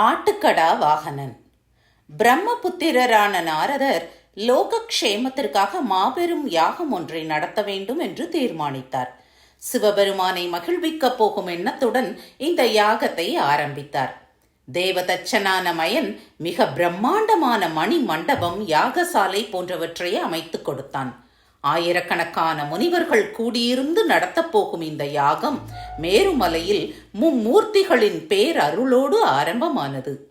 ஆட்டுக்கடா வாகனன். பிரம்மபுத்திரரான நாரதர் லோகக்ஷேமத்திற்காக மாபெரும் யாகம் ஒன்றை நடத்த வேண்டும் என்று தீர்மானித்தார். சிவபெருமானை மகிழ்விக்கப் போகும் எண்ணத்துடன் இந்த யாகத்தை ஆரம்பித்தார். தேவதச்சனான மயன் மிக பிரம்மாண்டமான மணி மண்டபம் யாகசாலை போன்றவற்றை அமைத்துக் கொடுத்தான். ஆயிரக்கணக்கான முனிவர்கள் கூடியிருந்து நடத்தப் போகும் இந்த யாகம் மேருமலையில் மும்மூர்த்திகளின் பேரருளோடு ஆரம்பமானது.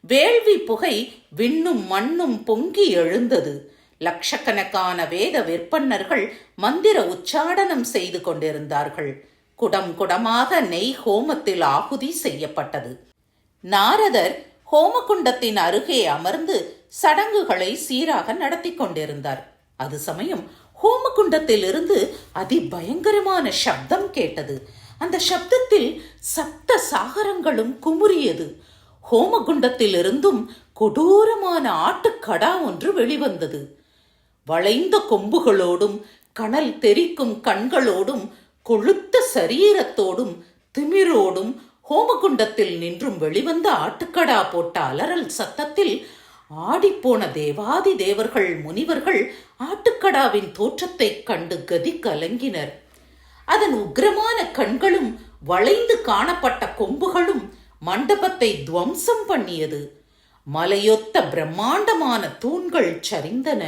வேள்வி புகை விண்ணும் மண்ணும் பொங்கி எழுந்தது. லட்சக்கணக்கான வேத விற்பன்னர்கள் மந்திர உச்சாடனம் செய்து கொண்டிருந்தார்கள். குடம் குடமாக நெய் ஹோமத்தில் ஆகுதி செய்யப்பட்டது. நாரதர் ஹோமகுண்டத்தின் அருகே அமர்ந்து சடங்குகளை சீராக நடத்தி கொண்டிருந்தார். அது சமயம் ஹோமகுண்டத்தில் இருந்து அதிபயங்கரமான சப்தம் கேட்டது. அந்த சப்தத்தில் சப்த சாகரங்களும் குமுறியது. ஹோமகுண்டத்தில் இருந்தும் கொடூரமான ஆட்டுக்கடா ஒன்று வெளிவந்தது. வளைந்த கொம்புகளோடும் கனல் தெரிக்கும் கண்களோடும் கொழுத்த சரீரத்தோடும் திமிரோடும் ஹோமகுண்டத்தில் நின்றும் வெளிவந்த ஆட்டுக்கடா போட்ட அலறல் சத்தத்தில் ஆடிப்போன தேவாதி தேவர்கள் முனிவர்கள் ஆட்டுக்கடாவின் தோற்றத்தைக் கண்டு கதி கலங்கினர். அதன் உக்கிரமான கண்களும் வளைந்து காணப்பட்ட கொம்புகளும் மண்டபத்தை துவம்சம் பண்ணியது. மலையொத்த பிரம்மாண்டமான தூண்கள் சரிந்தன.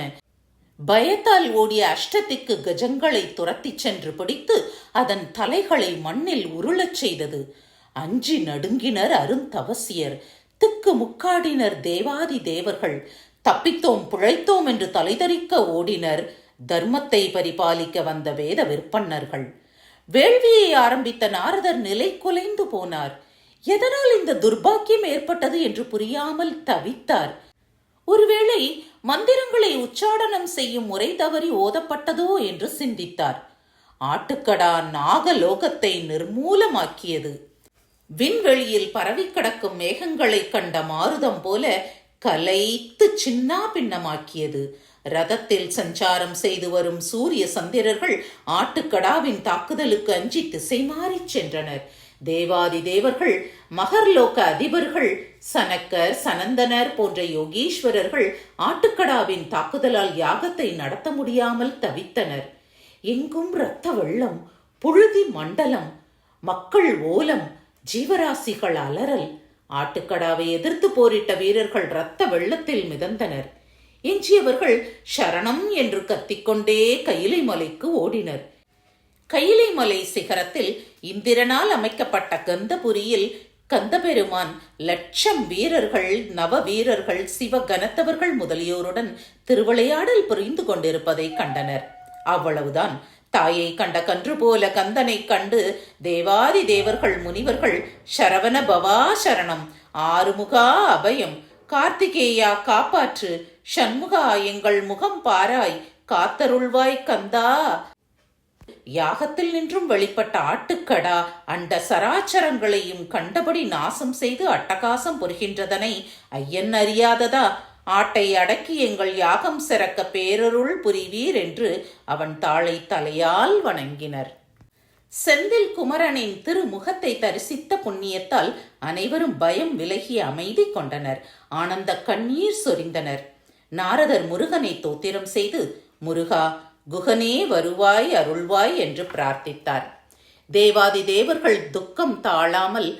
பயத்தால் ஓடிய அஷ்டத்திக்கு கஜங்களை துரத்திச் சென்று பிடித்து அதன் தலைகளை மண்ணில் உருளச் செய்தது. அஞ்சி நடுங்கினர் அருந்தவசியர். திக்கு முக்காடினர் தேவாதி தேவர்கள். தப்பித்தோம் பிழைத்தோம் என்று தலைதறிக்க ஓடினர். தர்மத்தை பரிபாலிக்க வந்த வேத விற்பன்னர்கள். வேள்வியை ஆரம்பித்த நாரதர் நிலை குலைந்து போனார். எதனால் இந்த துர்பாக்கியம் ஏற்பட்டது என்று புரியாமல் தவித்தார். ஒருவேளை மந்திரங்களை உச்சாடனம் செய்யும் முறை தவறி ஓதப்பட்டதோ என்று சிந்தித்தார். ஆட்டுக்கடா நாகலோகத்தை நிர்மூலமாக்கியது. விண்வெளியில் பரவி கிடக்கும் மேகங்களை கண்ட மாருதம் போல கலைத்து சின்னா பின்னமாக்கியது. ரதத்தில் சஞ்சாரம் செய்து வரும் சூரிய சந்திரர்கள் ஆட்டுக்கடாவின் தாக்குதலுக்கு அஞ்சி திசை மாறிச் சென்றனர். தேவாதி தேவர்கள் மகர்லோக அதிபர்கள் சனக்கர் சனந்தனர் போன்ற யோகீஸ்வரர்கள் ஆட்டுக்கடாவின் தாக்குதலால் யாகத்தை நடத்த முடியாமல் தவித்தனர். எங்கும் இரத்த வெள்ளம் புழுதி மண்டலம் மக்கள் ஓலம் ஜீவராசிகள் அலறல். ஆட்டுக்கடாவை எதிர்த்து போரிட்ட வீரர்கள் இரத்த வெள்ளத்தில் மிதந்தனர். எஞ்சியவர்கள் சரணம் என்று கத்திக்கொண்டே கையிலை மலைக்கு ஓடினர். கையிலை மலை சிகரத்தில் இந்திரனால் அமைக்கப்பட்ட கந்தபுரியில் கந்தபெருமான் லட்சம் வீரர்கள் நவ வீரர்கள் சிவ கனத்தவர்கள் முதலியோருடன் திருவிளையாடல் புரிந்து கொண்டிருப்பதை கண்டனர். அவ்வளவுதான். தாயை கண்ட கன்று போல கந்தனை கண்டு தேவாதி தேவர்கள் முனிவர்கள் சரவண பவா சரணம். ஆறுமுகா அபயம். கார்த்திகேயா காப்பாற்று. சண்முகா எங்கள் முகம் பாராய். காத்தருள்வாய் கந்தா. யாகத்தில் நின்றும் வெளிப்பட்ட ஆட்டுக்கடா. அண்ட சராச்சரங்களையும் கண்டபடி நாசம் செய்து அட்டகாசம் புரிகின்றதனை ஐயன் அறியாததா? ஆட்டை அடக்கி எங்கள் யாகம் சிறக்க பேரருள் புரிவீர் என்று அவன் தாளை தலையால் வணங்கினர். செந்தில் குமரனின் திருமுகத்தை தரிசித்த புண்ணியத்தால் அனைவரும் பயம் விலகி அமைதி கொண்டனர். ஆனந்த கண்ணீர் சொரிந்தனர். நாரதர் முருகனை தோத்திரம் செய்து முருகா குகனே வருவாய் அருள்வாய் என்று பிரார்த்தித்தார். தேவாதி தேவர்கள் துக்கம் தாழாமல்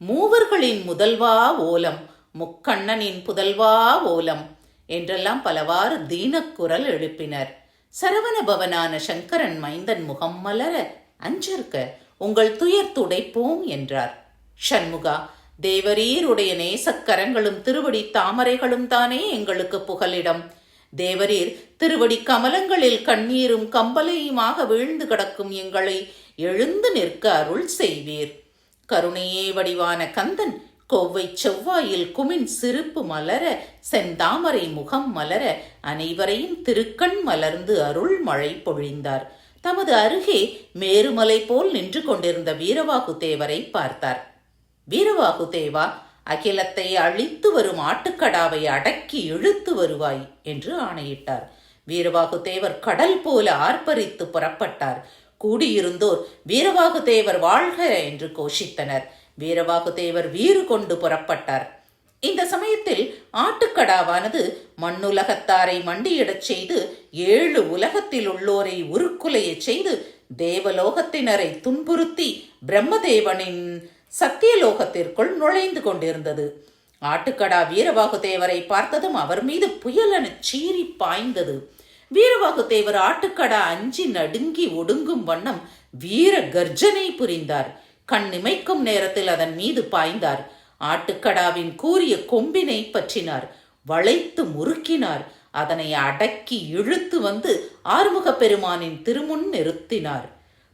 மூவர்களின் முதல்வா ஓலம் முக்கண்ணனின் புதல்வா ஓலம் என்றெல்லாம் பலவாறு தீனக்குரல் எழுப்பினர். சரவண பவனான சங்கரன் மைந்தன் முகம் மலர அஞ்சிருக்க உங்கள் துயர் துடைப்போம் என்றார். ஷண்முகா தேவரீருடைய நேசக்கரங்களும் திருவடி தாமரைகளும் தானே எங்களுக்கு புகலிடம். தேவரீர் திருவடி கமலங்களில் கண்ணீரும் கம்பலையுமாக வீழ்ந்து கிடக்கும் எங்களை எழுந்து நிற்க அருள் செய்வீர். கருணையே வடிவான கந்தன் கோவை செவ்வாயில் குமின் சிரிப்பு மலர செந்தாமரை முகம் மலர அனைவரையும் திருக்கண் மலர்ந்து அருள் மழை பொழிந்தார். தமது அருகே மேருமலை போல் நின்று கொண்டிருந்த வீரவாகு தேவரை பார்த்தார். வீரவாகு தேவா அகிலத்தை அழித்து வரும் ஆட்டுக்கடாவை அடக்கி இழுத்து வருவாய் என்று ஆணையிட்டார். வீரவாகு தேவர் கடல் போல ஆர்ப்பரித்து புறப்பட்டார். கூடியிருந்தோர் வீரவாகு தேவர் வாழ்க என்று கோஷித்தனர். வீரவாகுதேவர் வீறு கொண்டு புறப்பட்டார். இந்த சமயத்தில் ஆட்டுக்கடாவானது மண்ணுலகத்தாரை மண்டியிடச் செய்து ஏழு உலகத்தில் உள்ளோரை உருக்குலையச் செய்து தேவலோகத்தினரை துன்புறுத்தி பிரம்மதேவனின் சத்தியலோகத்திற்குள் நுழைந்து கொண்டிருந்தது. ஆட்டுக்கடா வீரவாகுதேவரை பார்த்ததும் அவர் மீது புயலென சீறி பாய்ந்தது. வீரவாகுதேவர் ஆட்டுக்கடா அஞ்சி நடுங்கி ஒடுங்கும் வண்ணம் வீர கர்ஜனை புரிந்தார். கண் இமைக்கும் நேரத்தில் அதன் மீது பாய்ந்தார். ஆட்டுக்கடாவின் கூரிய கொம்பினை பற்றினார். வளைத்து முறுக்கினார். அதனை அடக்கி இழுத்து வந்து ஆறுமுகப் பெருமானின் திருமுன் நிறுத்தினார்.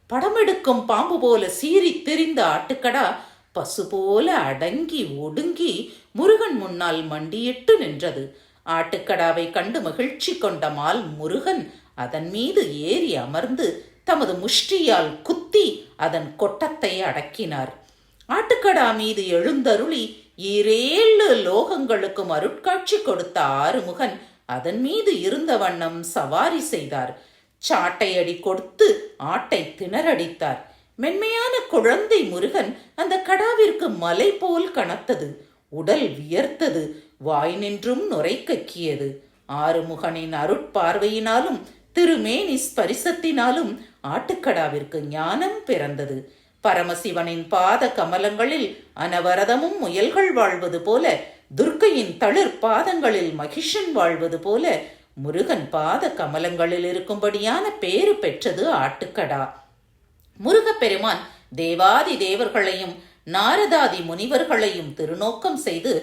படமெடுக்கும் பாம்பு போல சீறி திரிந்த ஆட்டுக்கடா பசு போல அடங்கி ஒடுங்கி முருகன் முன்னால் மண்டியிட்டு நின்றது. ஆட்டுக்கடாவை கண்டு மகிழ்ச்சி கொண்ட மால் முருகன் அதன் மீது ஏறி அமர்ந்து தமது முஷ்டியால் குத்தி அதன் கொட்டத்தை அடக்கினார். ஆட்டுக்கடா மீது எழுந்தருளி ஈரேழு லோகங்களுக்கும் அருட்காட்சி கொடுத்த ஆறுமுகன் அதன் மீது இருந்த வண்ணம் சவாரி செய்தார். சாட்டையடி கொடுத்து ஆட்டை திணறடித்தார். மென்மையான குழந்தை முருகன் அந்த கடாவிற்கு மலை போல் கனத்தது. உடல் வியர்த்தது. வாய் நின்றும் நுரை கக்கியது ஆறுமுகனின் அருட்பார்வையினாலும் திருமேனி ஸ்பரிசத்தினாலும் ஆட்டுக்கடாவிற்கு ஞானம் பிறந்தது. பரமசிவனின் பாத கமலங்களில் அனவரதமும் முயல்கள் வாழ்வது போல துர்க்கையின் தளிர் பாதங்களில் மகிஷன் வாழ்வது போல முருகன் பாத கமலங்களில் இருக்கும்படியான பேறு பெற்றது ஆட்டுக்கடா. முருகப்பெருமான் தேவாதி தேவர்களையும் நாரதாதி முனிவர்களையும் திருநோக்கம் செய்து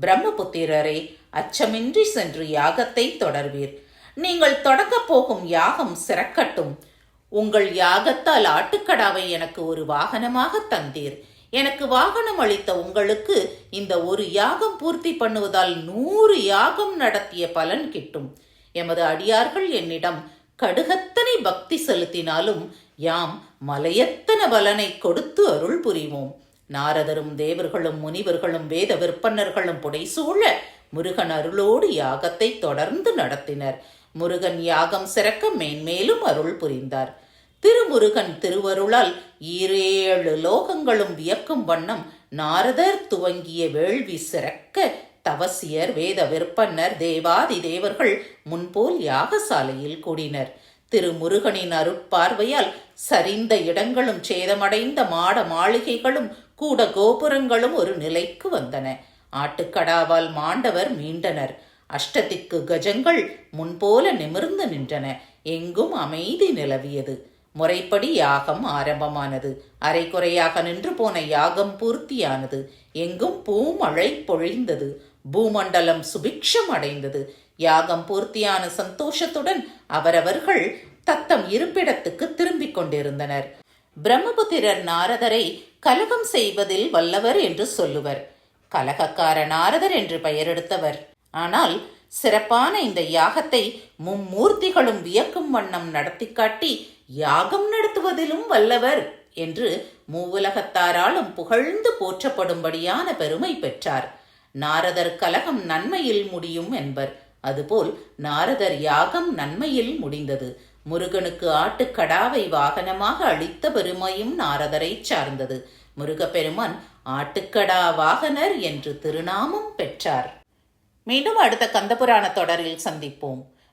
பிரம்மபுத்திரரை அச்சமின்றி சென்று யாகத்தை தொடர்வீர். நீங்கள் தொடங்கப் போகும் யாகம் சிறக்கட்டும். உங்கள் யாகத்தால் ஆட்டுக்கடாவை எனக்கு ஒரு வாகனமாக தந்தீர். எனக்கு வாகனம் அளித்த உங்களுக்கு இந்த ஒரு யாகம் பூர்த்தி பண்ணுவதால் நூறு யாகம் நடத்திய பலன் கிட்டும். எமது அடியார்கள் என்னிடம் கடுகத்தனை பக்தி செலுத்தினாலும் யாம் மலையத்தன பலனை கொடுத்து அருள் புரிவோம். நாரதரும் தேவர்களும் முனிவர்களும் வேத விற்பன்னர்களும் புடைசூழ முருகன் அருளோடு யாகத்தை தொடர்ந்து நடத்தினர். முருகன் யாகம் சிறக்க மேன்மேலும் அருள் புரிந்தார். திருமுருகன் திருவருளால் ஈரேழு லோகங்களும் வியக்கும் வண்ணம் நாரதர் துவங்கிய வேள்வி சிறக்க தவசியர் வேத விற்பன்னர் தேவாதி தேவர்கள் முன்போல் யாகசாலையில் கூடினர். திருமுருகனின் அருட்பார்வையால் சரிந்த இடங்களும் சேதமடைந்த மாட மாளிகைகளும் கூட கோபுரங்களும் ஒரு நிலைக்கு வந்தன. ஆட்டுக்கடாவால் மாண்டவர் மீண்டனர். அஷ்டதிக்கு கஜங்கள் முன்போல நிமிர்ந்து நின்றன. எங்கும் அமைதி நிலவியது. முறைப்படி யாகம் ஆரம்பமானது. அரைக்குறையாக நின்று போன யாகம் பூர்த்தியானது. எங்கும் பூமழை பொழிந்தது. பூமண்டலம் சுபிக்ஷம் அடைந்தது. யாகம் பூர்த்தியான சந்தோஷத்துடன் அவரவர்கள் தத்தம் இருப்பிடத்துக்கு திரும்பிக் கொண்டிருந்தனர். பிரம்மபுத்திரர் நாரதரை கலகம் செய்வதில் வல்லவர் என்று சொல்லுவர். கலகக்கார நாரதர் என்று பெயரெடுத்தவர் ஆனால் சிறப்பான இந்த யாகத்தை மும்மூர்த்திகளும் வியக்கும் வண்ணம் நடத்தி காட்டி யாகம் நடத்துவதிலும் வல்லவர் என்று மூவுலகத்தாராலும் புகழ்ந்து போற்றப்படும்படியான பெருமை பெற்றார். நாரதர் கலகம் நன்மையில் முடியும் என்பர். அதுபோல் நாரதர் யாகம் நன்மையில் முடிந்தது. முருகனுக்கு ஆட்டுக்கடாவை வாகனமாக அளித்த பெருமையும் நாரதரை சார்ந்தது. முருகப்பெருமான் ஆட்டுக்கடா வாகனர் என்று திருநாமம் பெற்றார். மீண்டும் அடுத்த கந்தபுராண தொடரில் சந்திப்போம்.